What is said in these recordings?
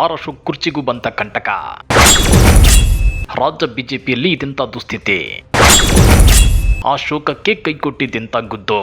ಅಶೋಕ್ ಕುರ್ಚಿಗೂ ಬಂತ ಕಂಟಕ. ರಾಜ್ಯ ಬಿಜೆಪಿಯಲ್ಲಿ ಇದೆಂತ ದುಸ್ಥಿತಿ. ಆ ಶೋಕಕ್ಕೆ ಕೈಕೊಟ್ಟಿದ್ದೆಂತ ಗುದ್ದು.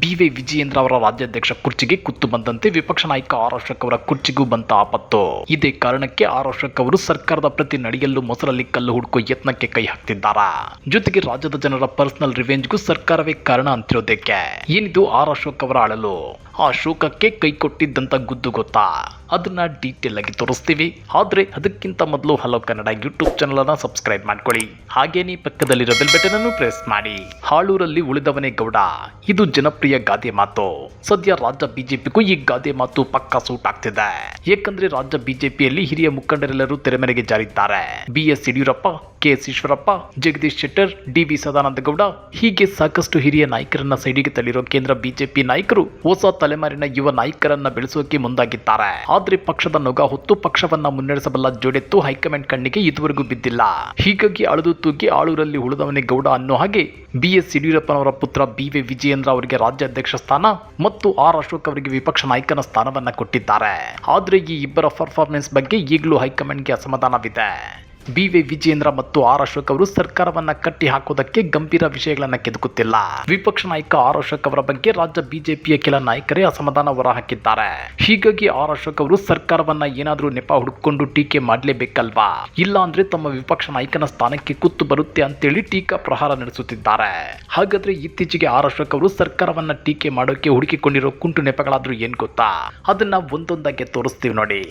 ಬಿ ವಿಜಯೇಂದ್ರ ಅವರ ರಾಜ್ಯಾಧ್ಯಕ್ಷ ಕುರ್ಚಿಗೆ ಕುತ್ತು ಬಂದಂತೆ ವಿಪಕ್ಷ ನಾಯಕ ಆರ್ ಅಶೋಕ್ ಅವರ ಕುರ್ಚಿಗೂ ಬಂತ ಆಪತ್ತು. ಇದೇ ಕಾರಣಕ್ಕೆ ಆರ್ ಅಶೋಕ್ ಅವರು ಸರ್ಕಾರದ ಪ್ರತಿ ನಡೆಯಲ್ಲೂ ಮೊಸರಲ್ಲಿ ಕಲ್ಲು ಹುಡುಕೋ ಯತ್ನಕ್ಕೆ ಕೈ ಹಾಕ್ತಿದ್ದಾರಾ? ಜೊತೆಗೆ ರಾಜ್ಯದ ಜನರ ಪರ್ಸನಲ್ ರಿವೆಂಜ್ಗೂ ಸರ್ಕಾರವೇ ಕಾರಣ ಅಂತಿರೋದಕ್ಕೆ. ಏನಿದು ಆರ್ ಅಶೋಕ್ ಅವರ ಅಳಲು? ಆ ಶೋಕಕ್ಕೆ ಕೈ ಕೊಟ್ಟಿದ್ದಂತ ಗುದ್ದು ಗೊತ್ತಾ? ಅದನ್ನ ಡೀಟೇಲ್ ಆಗಿ ತೋರಿಸ್ತೀವಿ. ಆದ್ರೆ ಅದಕ್ಕಿಂತ ಮೊದಲು ಹಲೋ ಕನ್ನಡ ಯೂಟ್ಯೂಬ್ ಚಾನಲ್ ಅನ್ನ ಸಬ್ಸ್ಕ್ರೈಬ್ ಮಾಡ್ಕೊಳ್ಳಿ. ಹಾಗೇನೇ ಪಕ್ಕದಲ್ಲಿರೋ ಬೆಲ್ ಅನ್ನು ಪ್ರೆಸ್ ಮಾಡಿ. ಹಾಳೂರಲ್ಲಿ ಉಳಿದವನೇ ಗೌಡ. ಇದು ಜನಪ್ರಿಯ ಗಾದೆ ಮಾತು. ಸದ್ಯ ರಾಜ್ಯ ಬಿಜೆಪಿಗೂ ಈ ಗಾದೆ ಮಾತು ಪಕ್ಕಾ ಸೂಟ್ ಆಗ್ತಿದೆ. ಏಕೆಂದ್ರೆ ರಾಜ್ಯ ಬಿಜೆಪಿಯಲ್ಲಿ ಹಿರಿಯ ಮುಖಂಡರೆಲ್ಲರೂ ತೆರೆಮರೆಗೆ ಜಾರಿದ್ದಾರೆ. B S Yediyurappa, K S Eshwarappa, Jagadish Shettar, D V Sadananda Gowda ಹೀಗೆ ಸಾಕಷ್ಟು ಹಿರಿಯ ನಾಯಕರನ್ನ ಸೈಡಿಗೆ ತಳ್ಳಿರೋ ಕೇಂದ್ರ ಬಿಜೆಪಿ ನಾಯಕರು ಹೊಸ ತಲೆಮಾರಿನ ಯುವ ನಾಯಕರನ್ನ ಬೆಳೆಸೋಕೆ ಮುಂದಾಗಿದ್ದಾರೆ. ಆದ್ರೆ ಪಕ್ಷದ ನೊಗ ಹೊತ್ತು ಪಕ್ಷವನ್ನ ಮುನ್ನಡೆಸಬಲ್ಲ ಜೋಡೆತ್ತು ಹೈಕಮಾಂಡ್ ಕಣ್ಣಿಗೆ ಇದುವರೆಗೂ ಬಿದ್ದಿಲ್ಲ. ಹೀಗಾಗಿ ಅಳದು ತೂಗಿ ಆಳೂರಲ್ಲಿ ಉಳಿದವನೇ ಗೌಡ ಅನ್ನೋ ಹಾಗೆ ಬಿ ಎಸ್ ಯಡಿಯೂರಪ್ಪನವರ ಪುತ್ರ ಬಿ ವಿ ವಿಜಯೇಂದ್ರ ಅವರಿಗೆ ರಾಜ್ಯಾಧ್ಯಕ್ಷ ಸ್ಥಾನ ಮತ್ತು ಆರ್. ಅಶೋಕ್ ಅವರಿಗೆ ವಿಪಕ್ಷ ನಾಯಕನ ಸ್ಥಾನವನ್ನ ಕೊಟ್ಟಿದ್ದಾರೆ. ಆದ್ರೆ ಈ ಇಬ್ಬರ ಪರ್ಫಾರ್ಮೆನ್ಸ್ ಬಗ್ಗೆ ಈಗಲೂ ಹೈಕಮಾಂಡ್ಗೆ ಅಸಮಾಧಾನವಿದೆ. ಬಿ ವಿ ವಿಜೇಂದ್ರ ಮತ್ತು ಆರ್ ಅಶೋಕ್ ಅವರು ಸರ್ಕಾರವನ್ನ ಕಟ್ಟಿ ಹಾಕೋದಕ್ಕೆ ಗಂಭೀರ ವಿಷಯಗಳನ್ನ ಕೆದಕುತ್ತಿಲ್ಲ. ವಿಪಕ್ಷ ನಾಯಕ ಆರ್ ಅಶೋಕ್ ಅವರ ಬಗ್ಗೆ ರಾಜ್ಯ ಬಿಜೆಪಿಯ ಕೆಲ ನಾಯಕರೇ ಅಸಮಾಧಾನ ಹೊರಹಾಕಿದ್ದಾರೆ. ಹೀಗಾಗಿ ಆರ್ ಅಶೋಕ್ ಅವರು ಸರ್ಕಾರವನ್ನ ಏನಾದರೂ ನೆಪ ಹುಡುಕೊಂಡು ಟೀಕೆ ಮಾಡಲೇಬೇಕಲ್ವಾ? ಇಲ್ಲ ಅಂದ್ರೆ ತಮ್ಮ ವಿಪಕ್ಷ ನಾಯಕನ ಸ್ಥಾನಕ್ಕೆ ಕುತ್ತು ಬರುತ್ತೆ ಅಂತೇಳಿ ಟೀಕಾ ಪ್ರಹಾರ ನಡೆಸುತ್ತಿದ್ದಾರೆ. ಹಾಗಾದ್ರೆ ಇತ್ತೀಚೆಗೆ ಆರ್ ಅಶೋಕ್ ಅವರು ಸರ್ಕಾರವನ್ನ ಟೀಕೆ ಮಾಡೋಕೆ ಹುಡುಕಿಕೊಂಡಿರೋ ಕುಂಟು ನೆಪಗಳಾದ್ರೂ ಏನ್ ಗೊತ್ತಾ? ಅದನ್ನ ಒಂದೊಂದಾಗಿ ತೋರಿಸ್ತೀವಿ ನೋಡಿ.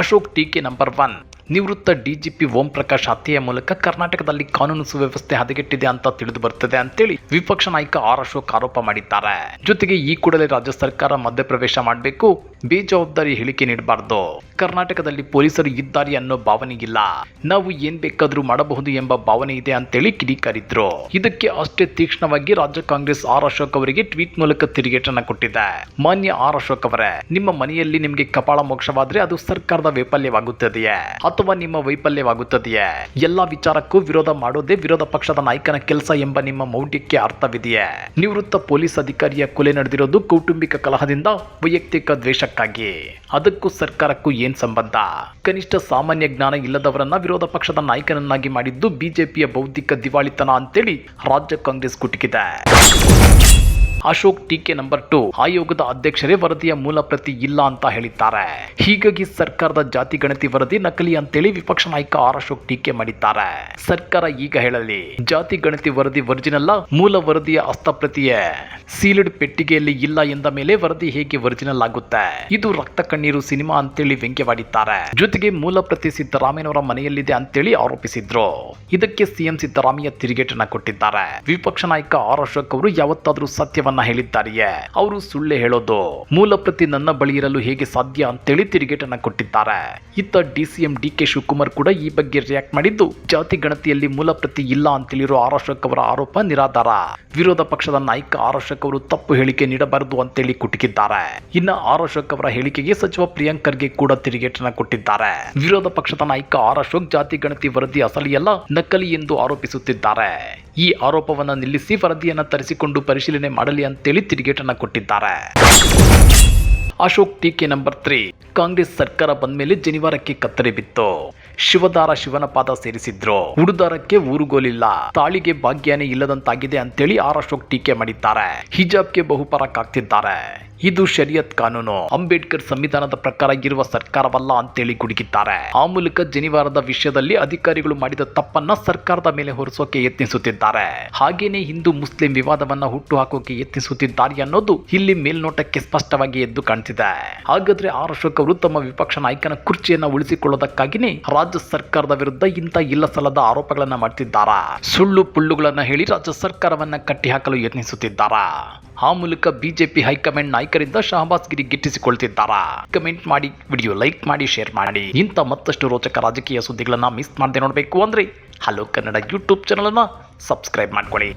ಅಶೋಕ್ ಟೀಕೆ ನಂಬರ್ ಒನ್. ನಿವೃತ್ತ ಡಿಜಿಪಿ ಓಂ ಪ್ರಕಾಶ್ ಹತ್ಯೆಯ ಮೂಲಕ ಕರ್ನಾಟಕದಲ್ಲಿ ಕಾನೂನು ಸುವ್ಯವಸ್ಥೆ ಹದಗೆಟ್ಟಿದೆ ಅಂತ ತಿಳಿದು ಬರ್ತದೆ ಅಂತೇಳಿ ವಿಪಕ್ಷ ನಾಯಕ ಆರ್ ಅಶೋಕ್ ಆರೋಪ ಮಾಡಿದ್ದಾರೆ. ಜೊತೆಗೆ ಈ ಕೂಡಲೇ ರಾಜ್ಯ ಸರ್ಕಾರ ಮಧ್ಯಪ್ರವೇಶ ಮಾಡಬೇಕು. ಬೇಜವಾಬ್ದಾರಿ ಹೇಳಿಕೆ ನೀಡಬಾರ್ದು. ಕರ್ನಾಟಕದಲ್ಲಿ ಪೊಲೀಸರು ಇದ್ದಾರೆ ಅನ್ನೋ ಭಾವನೆ ಇಲ್ಲ. ನಾವು ಏನ್ ಬೇಕಾದ್ರೂ ಮಾಡಬಹುದು ಎಂಬ ಭಾವನೆ ಇದೆ ಅಂತೇಳಿ ಕಿಡಿಕಾರಿದ್ರು. ಇದಕ್ಕೆ ಅಷ್ಟೇ ತೀಕ್ಷ್ಣವಾಗಿ ರಾಜ್ಯ ಕಾಂಗ್ರೆಸ್ ಆರ್ ಅಶೋಕ್ ಅವರಿಗೆ ಟ್ವೀಟ್ ಮೂಲಕ ತಿರುಗೇಟನ್ನ ಕೊಟ್ಟಿದೆ. ಮಾನ್ಯ ಆರ್ ಅಶೋಕ್ ಅವರೇ, ನಿಮ್ಮ ಮನೆಯಲ್ಲಿ ನಿಮಗೆ ಕಪಾಳ ಮೋಕ್ಷವಾದ್ರೆ ಅದು ಸರ್ಕಾರದ ವೈಫಲ್ಯವಾಗುತ್ತದೆಯೇ? ಅಥವಾ ನಿಮ್ಮ ವೈಫಲ್ಯವಾಗುತ್ತದೆಯೇ? ಎಲ್ಲಾ ವಿಚಾರಕ್ಕೂ ವಿರೋಧ ಮಾಡೋದೇ ವಿರೋಧ ಪಕ್ಷದ ನಾಯಕನ ಕೆಲಸ ಎಂಬ ನಿಮ್ಮ ಮೌಢ್ಯಕ್ಕೆ ಅರ್ಥವಿದೆಯೇ? ನಿವೃತ್ತ ಪೊಲೀಸ್ ಅಧಿಕಾರಿಯ ಕೊಲೆ ನಡೆದಿರೋದು ಕೌಟುಂಬಿಕ ಕಲಹದಿಂದ, ವೈಯಕ್ತಿಕ ದ್ವೇಷಕ್ಕಾಗಿ ಅದಕ್ಕೂ ಸರ್ಕಾರಕ್ಕೂ ಏನ್ ಸಂಬಂಧ? ಕನಿಷ್ಠ ಸಾಮಾನ್ಯ ಜ್ಞಾನ ಇಲ್ಲದವರನ್ನ ವಿರೋಧ ಪಕ್ಷದ ನಾಯಕನನ್ನಾಗಿ ಮಾಡಿದ್ದು ಬಿಜೆಪಿಯ ಬೌದ್ಧಿಕ ದಿವಾಳಿತನ ಅಂತೇಳಿ ರಾಜ್ಯ ಕಾಂಗ್ರೆಸ್ ಕುಟುಕಿದೆ ಅಶೋಕ್ ಟೀಕೆ ನಂಬರ್ ಟು, ಆಯೋಗದ ಅಧ್ಯಕ್ಷರೇ ವರದಿಯ ಮೂಲ ಪ್ರತಿ ಇಲ್ಲ ಅಂತ ಹೇಳಿದ್ದಾರೆ. ಹೀಗಾಗಿ ಸರ್ಕಾರದ ಜಾತಿ ಗಣತಿ ವರದಿ ನಕಲಿ ಅಂತೇಳಿ ವಿಪಕ್ಷ ನಾಯಕ ಆರ್ ಅಶೋಕ್ ಟೀಕೆ ಮಾಡಿದ್ದಾರೆ. ಸರ್ಕಾರ ಈಗ ಹೇಳಲಿ, ಜಾತಿ ಗಣತಿ ವರದಿ ಒರಿಜಿನಲ್ ಮೂಲ ವರದಿಯ ಹಸ್ತಪ್ರತಿಯೇ. ಸೀಲ್ಡ್ ಪೆಟ್ಟಿಗೆಯಲ್ಲಿ ಇಲ್ಲ ಎಂದ ಮೇಲೆ ವರದಿ ಹೇಗೆ ವರ್ಜಿನಲ್ ಆಗುತ್ತೆ? ಇದು ರಕ್ತ ಕಣ್ಣೀರು ಸಿನಿಮಾ ಅಂತೇಳಿ ವ್ಯಂಗ್ಯವಾಡಿದ್ದಾರೆ. ಜೊತೆಗೆ ಮೂಲ ಪ್ರತಿ ಸಿದ್ದರಾಮಯ್ಯನವರ ಮನೆಯಲ್ಲಿದೆ ಅಂತೇಳಿ ಆರೋಪಿಸಿದ್ರು. ಇದಕ್ಕೆ ಸಿಎಂ ಸಿದ್ದರಾಮಯ್ಯ ತಿರುಗೇಟನ್ನ ಕೊಟ್ಟಿದ್ದಾರೆ. ವಿಪಕ್ಷ ನಾಯಕ ಆರ್ ಅಶೋಕ್ ಅವರು ಯಾವತ್ತಾದ್ರೂ ಸತ್ಯವನ್ನ ಹೇಳಿದ್ದಾರೆಯೇ? ಅವರು ಸುಳ್ಳೆ ಹೇಳೋದು ಮೂಲ ಪ್ರತಿ ನನ್ನ ಬಳಿ ಇರಲು ಹೇಗೆ ಸಾಧ್ಯ ಅಂತೇಳಿ ತಿರುಗೇಟನ್ನ ಕೊಟ್ಟಿದ್ದಾರೆ. ಇತ್ತ ಡಿಸಿಎಂ ಡಿ ಕೆ ಶಿವಕುಮಾರ್ ಕೂಡ ಈ ಬಗ್ಗೆ ರಿಯಾಕ್ಟ್ ಮಾಡಿದ್ದು, ಜಾತಿ ಗಣತಿಯಲ್ಲಿ ಮೂಲ ಪ್ರತಿ ಇಲ್ಲ ಅಂತೇಳಿರೋ ಆರೋಶಕ್ ಅವರ ಆರೋಪ ನಿರಾಧಾರ. ವಿರೋಧ ಪಕ್ಷದ ನಾಯಕ ಆರೋಶಕ್ ಅವರು ತಪ್ಪು ಹೇಳಿಕೆ ನೀಡಬಾರದು ಅಂತೇಳಿ ಕುಟುಕಿದ್ದಾರೆ. ಇನ್ನ ಆರೋಶಕ್ ಅವರ ಹೇಳಿಕೆಗೆ ಸಚಿವ ಪ್ರಿಯಾಂಕ್ ಖರ್ಗೆ ಕೂಡ ತಿರುಗೇಟನ್ನ ಕೊಟ್ಟಿದ್ದಾರೆ. ವಿರೋಧ ಪಕ್ಷದ ನಾಯಕ ಆರ್ ಅಶೋಕ್ ಜಾತಿ ಗಣತಿ ವರದಿ ಅಸಲಿಯಲ್ಲ, ನಕಲಿ ಎಂದು ಆರೋಪಿಸುತ್ತಿದ್ದಾರೆ. ಈ ಆರೋಪವನ್ನ ನಿಲ್ಲಿಸಿ ವರದಿಯನ್ನು ತರಿಸಿಕೊಂಡು ಪರಿಶೀಲನೆ ಮಾಡಲಿ ಅಂತೇಳಿ ತಿರುಗೇಟನ್ನು ಕೊಟ್ಟಿದ್ದಾರೆ. ಅಶೋಕ್ ಟೀಕೆ ನಂಬರ್ ತ್ರೀ, ಕಾಂಗ್ರೆಸ್ ಸರ್ಕಾರ ಬಂದ ಮೇಲೆ ಜನಿವಾರಕ್ಕೆ ಕತ್ತರಿ ಬಿತ್ತು. ಶಿವದಾರ ಶಿವನ ಪಾದ ಸೇರಿಸಿದ್ರು. ಉಡುದಾರಕ್ಕೆ ಊರುಗೋಲಿಲ್ಲ. ತಾಳಿಗೆ ಭಾಗ್ಯನೇ ಇಲ್ಲದಂತಾಗಿದೆ ಅಂತೇಳಿ ಆರ್ ಅಶೋಕ್ ಟೀಕೆ ಮಾಡಿದ್ದಾರೆ. ಹಿಜಾಬ್ಗೆ ಬಹುಪರಾಕ್ ಆಗ್ತಿದ್ದಾರೆ ಇದು ಶರಿಯತ್ ಕಾನೂನು. ಅಂಬೇಡ್ಕರ್ ಸಂವಿಧಾನದ ಪ್ರಕಾರ ಇರುವ ಸರ್ಕಾರವಲ್ಲ ಅಂತೇಳಿ ಗುಡುಗಿದ್ದಾರೆ. ಆ ಮೂಲಕ ಜನಿವಾರದ ವಿಷಯದಲ್ಲಿ ಅಧಿಕಾರಿಗಳು ಮಾಡಿದ ತಪ್ಪನ್ನ ಸರ್ಕಾರದ ಮೇಲೆ ಹೊರಿಸೋಕೆ ಯತ್ನಿಸುತ್ತಿದ್ದಾರೆ. ಹಾಗೇನೆ ಹಿಂದೂ ಮುಸ್ಲಿಂ ವಿವಾದವನ್ನ ಹುಟ್ಟು ಹಾಕೋಕೆ ಯತ್ನಿಸುತ್ತಿದ್ದಾರೆ ಅನ್ನೋದು ಇಲ್ಲಿ ಮೇಲ್ನೋಟಕ್ಕೆ ಸ್ಪಷ್ಟವಾಗಿ ಎದ್ದು ಕಾಣ್ತಿದೆ. ಹಾಗಾದ್ರೆ ಆರ್ ಅಶೋಕ್ ತಮ್ಮ ವಿಪಕ್ಷ ನಾಯಕನ ಕುರ್ಚಿಯನ್ನ ಉಳಿಸಿಕೊಳ್ಳೋದಕ್ಕಾಗಿನೇ ರಾಜ್ಯ ಸರ್ಕಾರದ ವಿರುದ್ಧ ಇಂಥ ಇಲ್ಲ ಸಲ್ಲದ ಆರೋಪಗಳನ್ನ ಮಾಡ್ತಿದ್ದಾರಾ? ಸುಳ್ಳು ಪುಳ್ಳುಗಳನ್ನ ಹೇಳಿ ರಾಜ್ಯ ಸರ್ಕಾರವನ್ನ ಕಟ್ಟಿಹಾಕಲು ಯತ್ನಿಸುತ್ತಿದ್ದಾರಾ? ಆ ಮೂಲಕ ಬಿಜೆಪಿ ಹೈಕಮಾಂಡ್ ನಾಯಕರಿಂದ ಶಹಬಾಸ್ ಗಿರಿ ಗಿಟ್ಟಿಸಿಕೊಳ್ತಿದ್ದಾರಾ? ಕಮೆಂಟ್ ಮಾಡಿ ವಿಡಿಯೋ ಲೈಕ್ ಮಾಡಿ ಶೇರ್ ಮಾಡಿ. ಇಂಥ ಮತ್ತಷ್ಟು ರೋಚಕ ರಾಜಕೀಯ ಸುದ್ದಿಗಳನ್ನು ಮಿಸ್ ಮಾಡದೆ ನೋಡಬೇಕು ಅಂದ್ರೆ ಹಲೋ ಕನ್ನಡ ಯೂಟ್ಯೂಬ್ ಚಾನಲನ್ನು ಸಬ್ಸ್ಕ್ರೈಬ್ ಮಾಡ್ಕೊಳ್ಳಿ.